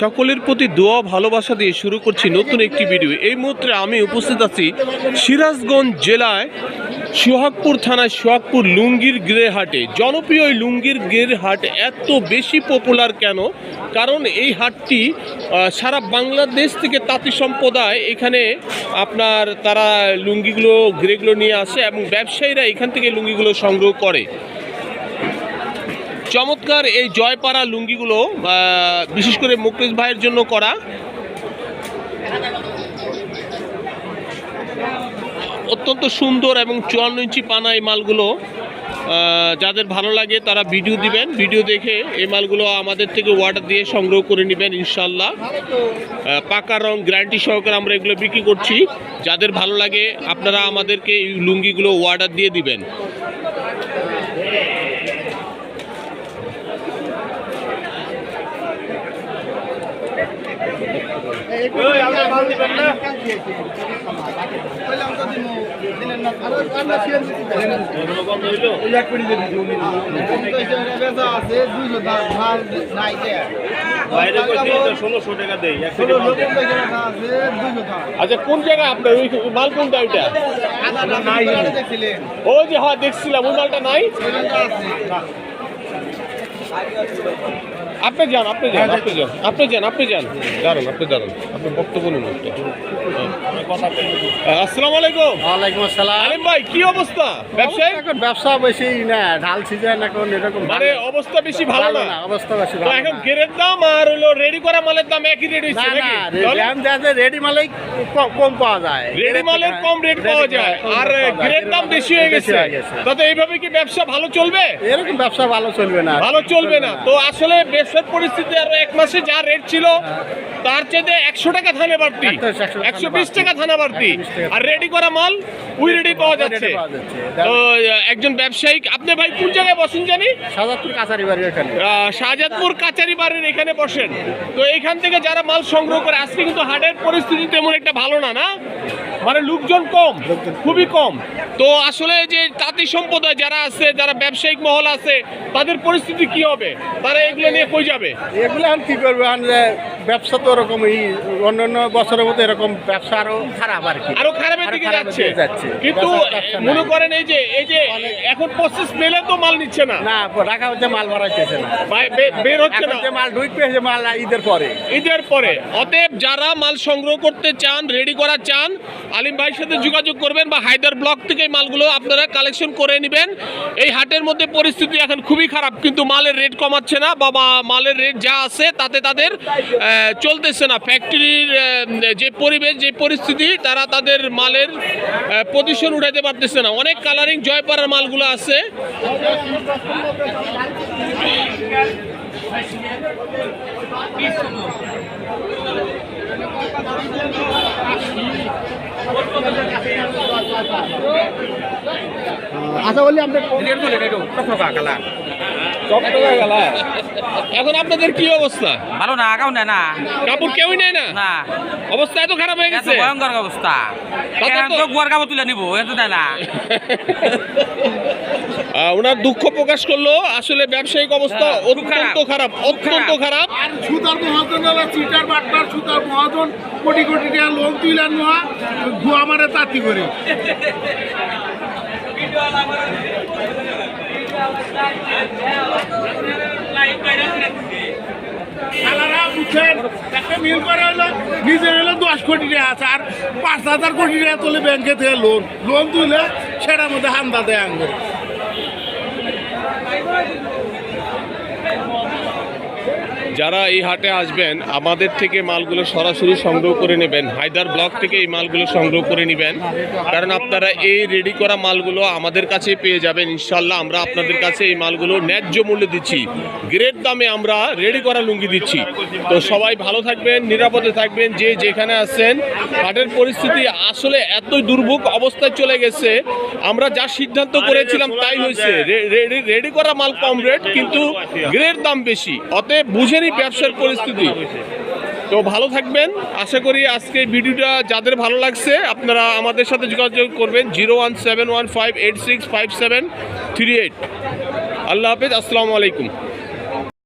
সকলের প্রতি দোয়া, ভালোবাসা দিয়ে শুরু করছি নতুন একটি ভিডিও এই মুহূর্তে আমি উপস্থিত আছি সিরাজগঞ্জ জেলায় সোহাগপুর থানায় সোহাগপুর লুঙ্গির গ্রে হাটে। জনপ্রিয় এই লুঙ্গির গ্রের হাট এত বেশি পপুলার কেন? কারণ এই হাটটি সারা বাংলাদেশ থেকে তাঁতি সম্প্রদায় এখানে আপনার তারা লুঙ্গিগুলো, গ্রেগুলো নিয়ে আসে এবং ব্যবসায়ীরা এখান থেকে লুঙ্গিগুলো সংগ্রহ করে। চমৎকার এই জয়পাড়া লুঙ্গিগুলো বিশেষ করে মুকেশ ভাইয়ের জন্য করা। অত্যন্ত সুন্দর এবং চুয়ান্ন ইঞ্চি পানা এই মালগুলো যাদের ভালো লাগে তারা ভিডিও দিবেন। ভিডিও দেখে এই মালগুলো আমাদের থেকে অর্ডার দিয়ে সংগ্রহ করে নেবেন ইনশাল্লাহ পাকা রং গ্যারান্টি সহকারে আমরা এগুলো বিক্রি করছি। যাদের ভালো লাগে আপনারা আমাদেরকে এই লুঙ্গিগুলো অর্ডার দিয়ে দিবেন। আচ্ছা কোন জায়গায় আপনার ওই মাল কোনটা ওইটা? ওই যে হ্যাঁ দেখছিলাম, ওই মালটা নাই? আপনি যান আপনি যান আপনি যান। আপনি যান আপনি যান। দাঁড়ান আপনি দাঁড়ান। আপনি বক্তব্য নিন হ্যাঁ। আসসালামু আলাইকুম। ওয়ালাইকুম আসসালাম। আলিম ভাই কি অবস্থা? ব্যবসায়? এখন ব্যবসা বেশি না ঢাল সিজন এখন এরকম মানে অবস্থা বেশি ভালো না? অবস্থা বেশি ভালো এখন গেরের দাম আর হলো রেডি করা মালের দাম একই রেট নাকি? তাহলে রেডি যা রেডি কম পাওয়া যায়। রেডি মালের কম রেট পাওয়া যায়। আর গ্রেড দাম বেশি হয়ে গেছে। হয়ে গেছে। তাতে এইভাবে কি ব্যবসা ভালো চলবে? এরকম ব্যবসা ভালো চলবে না। ভালো চলবে না। তো আসলে ব্যবসার পরিস্থিতি আর এক মাসে যা রেট ছিল তার চেয়ে একশো টাকা থানে বাড়তি একশো- বিশ টাকা থানা বাড়তি। আর রেডি করা মাল উই রেডি পাওয়া যাচ্ছে। তো একজন ব্যবসায়িক আপনি ভাই কোন জায়গায় বসেন জানি? সাজাদপুর কাছারি বাড়ি এখানে। শাহজাদপুর কাচারি বাড়ির এখানে বসেন। তো এইখান থেকে যারা মাল সংগ্রহ করে আজকে কিন্তু হাটের পরিস্থিতি তেমন একটা ভালো না না? মানে লোকজন কম খুবই কম। তো আসলে যে তাঁতি সম্প্রদায় যারা আছে যারা ব্যবসায়িক মহল আছে তাদের পরিস্থিতি কি হবে? তারা এগুলো নিয়ে কই যাবে? এগুলো কি করবে? ব্যবসা তো ওরকমই অন্যান্য বছরের মতো এরকম ব্যবসা আরও খারাপ আর কি। আরও খারাপের দিকে যাচ্ছে। কিন্তু মনে করেন এই যে এই যে এখন প্রসেস মেলে তো মাল নিচ্ছে না। না রাখা হচ্ছে মাল ভরাইতেছে না। বের হচ্ছে না। যে মাল ঢুকবে সে মাল ঈদের পরে। ঈদের পরে। অতএব যারা মাল সংগ্রহ করতে চান রেডি করা চান আলিম ভাইয়ের সাথে যোগাযোগ করবেন বা হায়দার ব্লক থেকে মালগুলো আপনারা কালেকশন করে নেবেন। এই হাটের মধ্যে পরিস্থিতি এখন খুবই খারাপ কিন্তু মালের রেট কমাচ্ছে না। বা মালের রেট যা আছে তাতে তাদের চলতেছে না। ফ্যাক্টরির যে পরিবেশ যে পরিস্থিতি তারা তাদের মালের পজিশন উঠাইতে পারতেছে না। অনেক কালারিং জয়পাড়ার মালগুলো আছে। আচ্ছা বললি আমরা এখন আপনাদের কি অবস্থা? ভালো না আগাও নেয় না। কাপড় কেউই নেয় না? না। অবস্থা এত খারাপ হয়ে গেছে? ভয়ঙ্কর অবস্থা। গুয়ার কাপড় তুলে নিবো এত দেয় না। ওনার দুঃখ প্রকাশ করল। আসলে ব্যবসায়িক অবস্থা হ্যাঁ, অত্যন্ত খারাপ। অত্যন্ত খারাপ। সুতার মহাজন চিটার বাট্টার সুতার মহাজন কোটি কোটি টাকা লোন তুইলেন নোয়া ধোয়া মারে তাঁতি করে। মিল করে দশ কোটি টাকা আছে আর পাঁচ হাজার কোটি টাকা তোলে ব্যাংকে থেকে লোন লোন তুলে সেটার মধ্যে হান্দা দেয় যারা এই হাটে আসবেন, আমাদের থেকে মালগুলো সরাসরি সংগ্রহ করে নেবেন। হায়দার ব্লক থেকে এই মালগুলো সংগ্রহ করে নেবেন। কারণ আপনারা এই রেডি করা মালগুলো আমাদের কাছে পেয়ে যাবেন। ইনশাল্লাহ আমরা আপনাদের কাছে এই মালগুলো ন্যায্য মূল্যে দিচ্ছি। গ্রেড দামে আমরা রেডি করা লুঙ্গি দিচ্ছি। তো সবাই ভালো থাকবেন, নিরাপদে থাকবেন। যে যেখানে আসছেন হাটের পরিস্থিতি আসলে এতই দুর্ভোগ অবস্থায় চলে গেছে। আমরা যা সিদ্ধান্ত করেছিলাম তাই হয়েছে। রেডি করা মাল কম রেট কিন্তু গ্রেড দাম বেশি। অতএব বুঝেনি ব্যবসার পরিস্থিতি। তো ভালো থাকবেন। আশা করি আজকে ভিডিওটা যাদের ভালো লাগছে, আপনারা আমাদের সাথে যোগাযোগ করবেন zero one seven one five eight six five seven three eight. আল্লাহ হাফেজ, আসসালামু আলাইকুম।